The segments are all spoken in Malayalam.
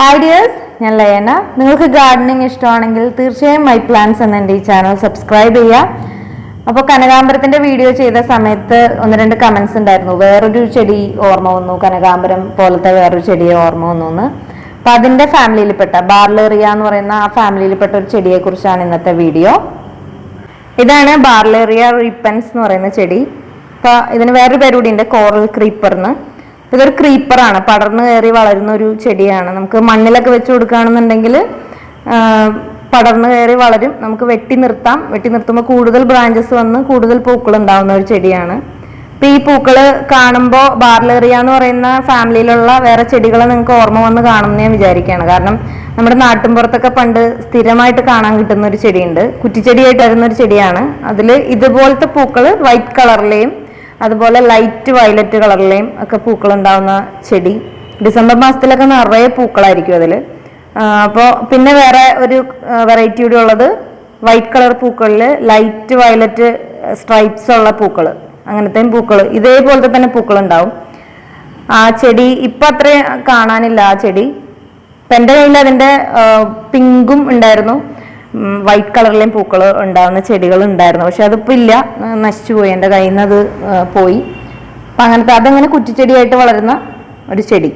ഹായ് ഡിയേഴ്സ് ഞാൻ ലയന. നിങ്ങൾക്ക് ഗാർഡനിങ് ഇഷ്ടമാണെങ്കിൽ തീർച്ചയായും മൈ പ്ലാന്റ്സ് എന്ന എന്റെ ഈ ചാനൽ സബ്സ്ക്രൈബ് ചെയ്യുക. അപ്പോൾ കനകാമ്പരത്തിന്റെ വീഡിയോ ചെയ്ത സമയത്ത് ഒന്ന് രണ്ട് കമൻസ് ഉണ്ടായിരുന്നു. വേറൊരു ചെടി ഓർമ്മ വന്നു. കനകാമ്പരം പോലത്തെ വേറൊരു ചെടിയെ ഓർമ്മ വന്നു എന്ന്. അപ്പം അതിന്റെ ഫാമിലിയിൽപ്പെട്ട ബാർലേറിയ എന്ന് പറയുന്ന ആ ഫാമിലിയിൽപ്പെട്ട ഒരു ചെടിയെക്കുറിച്ചാണ് ഇന്നത്തെ വീഡിയോ ഇതാണ് ബാർലേറിയ റിപ്പൻസ് എന്ന് പറയുന്ന ചെടി. അപ്പോൾ ഇതിന് വേറൊരു പേര് കൂടി ഉണ്ട് കോറൽ ക്രീപ്പർന്ന് ഇതൊരു ക്രീപ്പറാണ് പടർന്നു കയറി വളരുന്ന ഒരു ചെടിയാണ്. നമുക്ക് മണ്ണിലൊക്കെ വെച്ച് കൊടുക്കുകയാണെന്നുണ്ടെങ്കിൽ പടർന്നു കയറി വളരും. നമുക്ക് വെട്ടി നിർത്താം. വെട്ടി നിർത്തുമ്പോൾ കൂടുതൽ ബ്രാഞ്ചസ് വന്ന് കൂടുതൽ പൂക്കൾ ഉണ്ടാവുന്ന ഒരു ചെടിയാണ്. ഇപ്പൊ ഈ പൂക്കൾ കാണുമ്പോൾ ബാർലേറിയ എന്ന് പറയുന്ന ഫാമിലിയിലുള്ള വേറെ ചെടികളെ നിങ്ങൾക്ക് ഓർമ്മ വന്ന് കാണുമെന്ന് ഞാൻ വിചാരിക്കുകയാണ്. കാരണം നമ്മുടെ നാട്ടിൻപുറത്തൊക്കെ പണ്ട് സ്ഥിരമായിട്ട് കാണാൻ കിട്ടുന്ന ഒരു ചെടിയുണ്ട്. കുറ്റിച്ചെടിയായിട്ട് വരുന്ന ഒരു ചെടിയാണ്. അതിൽ ഇതുപോലത്തെ പൂക്കൾ വൈറ്റ് കളറിലെയും അതുപോലെ ലൈറ്റ് വയലറ്റ് കളറിലെയും ഒക്കെ പൂക്കൾ ഉണ്ടാവുന്ന ചെടി. ഡിസംബർ മാസത്തിലൊക്കെ നിറയെ പൂക്കളായിരിക്കും അതിൽ അപ്പോൾ പിന്നെ വേറെ ഒരു വെറൈറ്റി കൂടി ഉള്ളത് വൈറ്റ് കളർ പൂക്കളിൽ ലൈറ്റ് വയലറ്റ് സ്ട്രൈപ്സ് ഉള്ള പൂക്കൾ അങ്ങനത്തെയും പൂക്കൾ ഇതേപോലത്തെ തന്നെ പൂക്കൾ ഉണ്ടാവും ആ ചെടി ഇപ്പം അത്രയും കാണാനില്ല ആ ചെടി. ഇപ്പം എന്റെ കയ്യിൽ അതിന്റെ പിങ്കും ഉണ്ടായിരുന്നു. വൈറ്റ് കളറിലെയും പൂക്കൾ ഉണ്ടാകുന്ന ചെടികൾ ഉണ്ടായിരുന്നു. പക്ഷെ അതിപ്പോ ഇല്ല. നശിച്ചു പോയി. എന്റെ കയ്യിൽ നിന്ന് അത് പോയി. അപ്പൊ അങ്ങനത്തെ അതങ്ങനെ കുറ്റിച്ചെടിയായിട്ട് വളരുന്ന ഒരു ചെടി.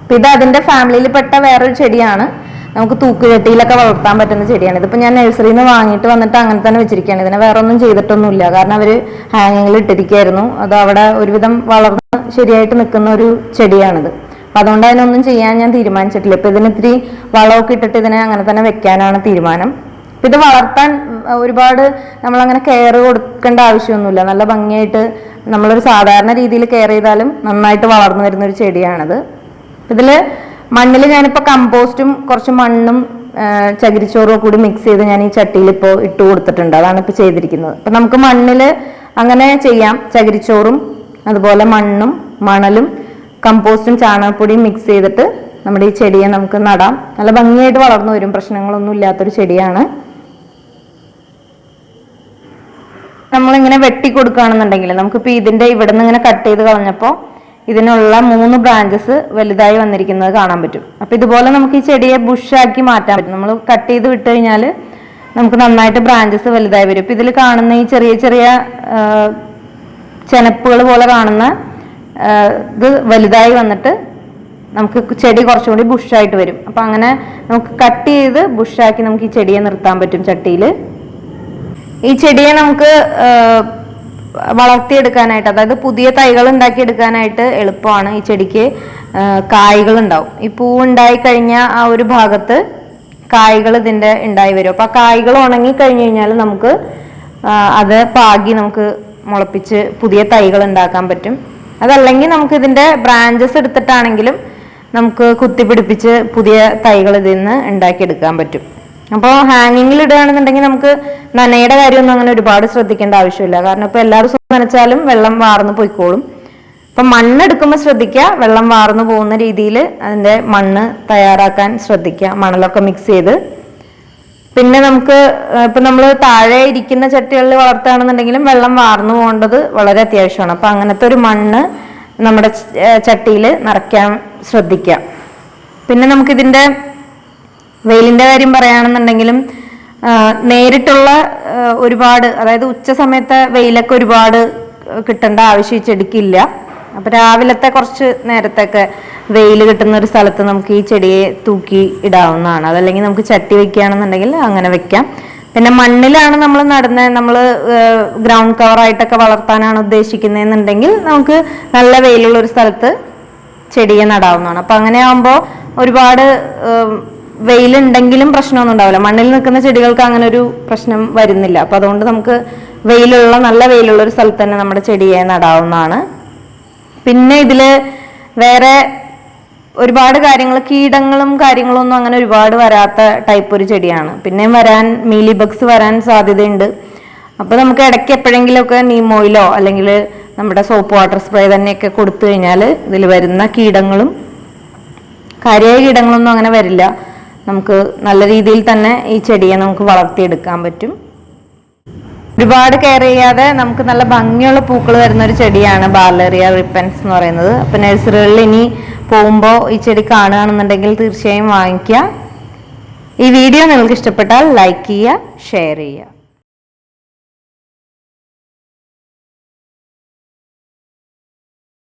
അപ്പൊ ഇത് ഫാമിലിയിൽ പെട്ട വേറൊരു ചെടിയാണ്. നമുക്ക് തൂക്കുചട്ടിയിലൊക്കെ വളർത്താൻ പറ്റുന്ന ചെടിയാണ്. ഇതിപ്പോ ഞാൻ നഴ്സറിയിൽ നിന്ന് വാങ്ങിയിട്ട് വന്നിട്ട് അങ്ങനെ തന്നെ വെച്ചിരിക്കുകയാണ്. ഇതിനെ വേറെ ഒന്നും ചെയ്തിട്ടൊന്നുമില്ല. കാരണം അവർ ഹാങ്ങിങ്ങിൽ ഇട്ടിരിക്കുകയായിരുന്നു. അത് അവിടെ ഒരുവിധം വളർന്ന് ശരിയായിട്ട് നിൽക്കുന്ന ഒരു ചെടിയാണിത്. അപ്പൊ അതുകൊണ്ട് അതിനൊന്നും ചെയ്യാൻ ഞാൻ തീരുമാനിച്ചിട്ടില്ല. ഇപ്പൊ ഇതിന് ഇത്തിരി വളമൊക്കെ ഇട്ടിട്ട് ഇതിനെ അങ്ങനെ തന്നെ വെക്കാനാണ് തീരുമാനം. അപ്പൊ ഇത് വളർത്താൻ ഒരുപാട് നമ്മൾ അങ്ങനെ കെയർ കൊടുക്കേണ്ട ആവശ്യമൊന്നുമില്ല. നല്ല ഭംഗിയായിട്ട് നമ്മളൊരു സാധാരണ രീതിയിൽ കെയർ ചെയ്താലും നന്നായിട്ട് വളർന്നു വരുന്ന ഒരു ചെടിയാണത്. ഇതിൽ മണ്ണിൽ ഞാനിപ്പോൾ കമ്പോസ്റ്റും കുറച്ച് മണ്ണും ചകിരിച്ചോറും കൂടി മിക്സ് ചെയ്ത് ഞാൻ ഈ ചട്ടിയിൽ ഇപ്പോൾ ഇട്ട് കൊടുത്തിട്ടുണ്ട്. അതാണ് ഇപ്പോൾ ചെയ്തിരിക്കുന്നത്. അപ്പം നമുക്ക് മണ്ണിൽ അങ്ങനെ ചെയ്യാം. ചകിരിച്ചോറും അതുപോലെ മണ്ണും മണലും കമ്പോസ്റ്റും ചാണകപ്പൊടിയും മിക്സ് ചെയ്തിട്ട് നമ്മുടെ ഈ ചെടിയെ നമുക്ക് നടാം. നല്ല ഭംഗിയായിട്ട് വളർന്നു വരും. പ്രശ്നങ്ങളൊന്നും ഇല്ലാത്തൊരു ചെടിയാണ്. നമ്മളിങ്ങനെ വെട്ടി കൊടുക്കുകയാണെന്നുണ്ടെങ്കിൽ നമുക്കിപ്പോൾ ഇതിന്റെ ഇവിടെ നിന്ന് ഇങ്ങനെ കട്ട് ചെയ്ത് കളഞ്ഞപ്പോൾ ഇതിനുള്ള മൂന്ന് ബ്രാഞ്ചസ് വലുതായി വന്നിരിക്കുന്നത് കാണാൻ പറ്റും. അപ്പോൾ ഇതുപോലെ നമുക്ക് ഈ ചെടിയെ ബുഷാക്കി മാറ്റാൻ പറ്റും. നമ്മൾ കട്ട് ചെയ്ത് വിട്ട് കഴിഞ്ഞാൽ നമുക്ക് നന്നായിട്ട് ബ്രാഞ്ചസ് വലുതായി വരും. ഇപ്പം ഇതിൽ കാണുന്ന ഈ ചെറിയ ചെറിയ ചെനപ്പുകൾ പോലെ കാണുന്ന ഇത് വലുതായി വന്നിട്ട് നമുക്ക് ചെടി കുറച്ചും കൂടി ബുഷായിട്ട് വരും. അപ്പൊ അങ്ങനെ നമുക്ക് കട്ട് ചെയ്ത് ബുഷാക്കി നമുക്ക് ഈ ചെടിയെ നിർത്താൻ പറ്റും ചട്ടിയിൽ ഈ ചെടിയെ നമുക്ക് വളർത്തിയെടുക്കാനായിട്ട് അതായത് പുതിയ തൈകൾ ഉണ്ടാക്കിയെടുക്കാനായിട്ട് എളുപ്പമാണ് ഈ ചെടിക്ക് കായ്കൾ ഉണ്ടാവും ഈ പൂവ് ഉണ്ടായി കഴിഞ്ഞ ആ ഒരു ഭാഗത്ത് കായ്കൾ ഇതിന്റെ ഉണ്ടായി വരും. അപ്പൊ ആ കായ്കൾ ഉണങ്ങി കഴിഞ്ഞു കഴിഞ്ഞാൽ നമുക്ക് അത് പാകി നമുക്ക് മുളപ്പിച്ച് പുതിയ തൈകൾ ഉണ്ടാക്കാൻ പറ്റും. അതല്ലെങ്കിൽ നമുക്ക് ഇതിന്റെ ബ്രാഞ്ചസ് എടുത്തിട്ടാണെങ്കിലും നമുക്ക് കുത്തിപ്പിടിപ്പിച്ച് പുതിയ തൈകൾ ഇതിൽ നിന്ന് ഉണ്ടാക്കിയെടുക്കാൻ പറ്റും. അപ്പോൾ ഹാങ്ങിങ്ങിൽ ഇടുകയാണെന്നുണ്ടെങ്കിൽ നമുക്ക് നനയുടെ കാര്യമൊന്നും അങ്ങനെ ഒരുപാട് ശ്രദ്ധിക്കേണ്ട ആവശ്യമില്ല. കാരണം ഇപ്പൊ എല്ലാ ദിവസവും നനച്ചാലും വെള്ളം വാർന്നു പോയിക്കോളും. അപ്പൊ മണ്ണ് എടുക്കുമ്പോൾ ശ്രദ്ധിക്കുക വെള്ളം വാർന്നു പോകുന്ന രീതിയിൽ അതിന്റെ മണ്ണ് തയ്യാറാക്കാൻ ശ്രദ്ധിക്കുക മണലൊക്കെ മിക്സ് ചെയ്ത് പിന്നെ നമുക്ക് ഇപ്പൊ നമ്മൾ താഴെ ഇരിക്കുന്ന ചട്ടികളിൽ വളർത്തുകയാണെന്നുണ്ടെങ്കിലും വെള്ളം വാർന്നു പോകേണ്ടത് വളരെ അത്യാവശ്യമാണ്. അപ്പൊ അങ്ങനത്തെ ഒരു മണ്ണ് നമ്മുടെ ചട്ടിയിൽ നിറയ്ക്കാൻ ശ്രദ്ധിക്കാം. പിന്നെ നമുക്കിതിന്റെ വെയിലിന്റെ കാര്യം പറയുകയാണെന്നുണ്ടെങ്കിലും നേരിട്ടുള്ള ഒരുപാട് അതായത് ഉച്ച സമയത്തെ വെയിലൊക്കെ ഒരുപാട് കിട്ടേണ്ട ആവശ്യം ചെടിക്കില്ല അപ്പൊ രാവിലത്തെ കുറച്ച് നേരത്തൊക്കെ വെയിൽ കിട്ടുന്ന ഒരു സ്ഥലത്ത് നമുക്ക് ഈ ചെടിയെ തൂക്കി ഇടാവുന്നതാണ്. അതല്ലെങ്കിൽ നമുക്ക് ചട്ടി വെക്കുകയാണെന്നുണ്ടെങ്കിൽ അങ്ങനെ വെക്കാം. പിന്നെ മണ്ണിലാണ് നമ്മൾ നടുന്ന നമ്മൾ ഗ്രൗണ്ട് കവറായിട്ടൊക്കെ വളർത്താനാണ് ഉദ്ദേശിക്കുന്നതെന്നുണ്ടെങ്കിൽ നമുക്ക് നല്ല വെയിലുള്ള ഒരു സ്ഥലത്ത് ചെടിയെ നടാവുന്നതാണ്. അപ്പൊ അങ്ങനെ ആകുമ്പോൾ ഒരുപാട് വെയിലുണ്ടെങ്കിലും പ്രശ്നമൊന്നും ഉണ്ടാവില്ല. മണ്ണിൽ നിൽക്കുന്ന ചെടികൾക്ക് അങ്ങനെ ഒരു പ്രശ്നം വരുന്നില്ല. അപ്പൊ അതുകൊണ്ട് നമുക്ക് വെയിലുള്ള നല്ല വെയിലുള്ള ഒരു സ്ഥലത്ത് തന്നെ നമ്മുടെ ചെടിയെ നടാവുന്നതാണ്. പിന്നെ ഇതിൽ വേറെ ഒരുപാട് കാര്യങ്ങൾ കീടങ്ങളും കാര്യങ്ങളും ഒന്നും അങ്ങനെ ഒരുപാട് വരാത്ത ടൈപ്പ് ഒരു ചെടിയാണ്. പിന്നെ വരാൻ മീലി ബഗ്സ് വരാൻ സാധ്യതയുണ്ട്. അപ്പോൾ നമുക്ക് ഇടയ്ക്ക് എപ്പോഴെങ്കിലുമൊക്കെ നീം ഓയിലോ അല്ലെങ്കിൽ നമ്മുടെ സോപ്പ് വാട്ടർ സ്പ്രേ തന്നെയൊക്കെ കൊടുത്തു കഴിഞ്ഞാൽ ഇതിൽ വരുന്ന കീടങ്ങളും കാര്യമായ കീടങ്ങളൊന്നും അങ്ങനെ വരില്ല. നമുക്ക് നല്ല രീതിയിൽ തന്നെ ഈ ചെടിയെ നമുക്ക് വളർത്തിയെടുക്കാൻ പറ്റും. ഒരുപാട് കെയർ ചെയ്യാതെ നമുക്ക് നല്ല ഭംഗിയുള്ള പൂക്കൾ വരുന്ന ഒരു ചെടിയാണ് ബാർലേറിയ റിപ്പൻസ് എന്ന് പറയുന്നത്. അപ്പൊ നഴ്സറികളിൽ ഇനി പോകുമ്പോൾ ഈ ചെടി കാണുകയാണെന്നുണ്ടെങ്കിൽ തീർച്ചയായും വാങ്ങിക്കുക. ഈ വീഡിയോ നിങ്ങൾക്ക് ഇഷ്ടപ്പെട്ടാൽ ലൈക്ക് ചെയ്യുക ഷെയർ ചെയ്യുക.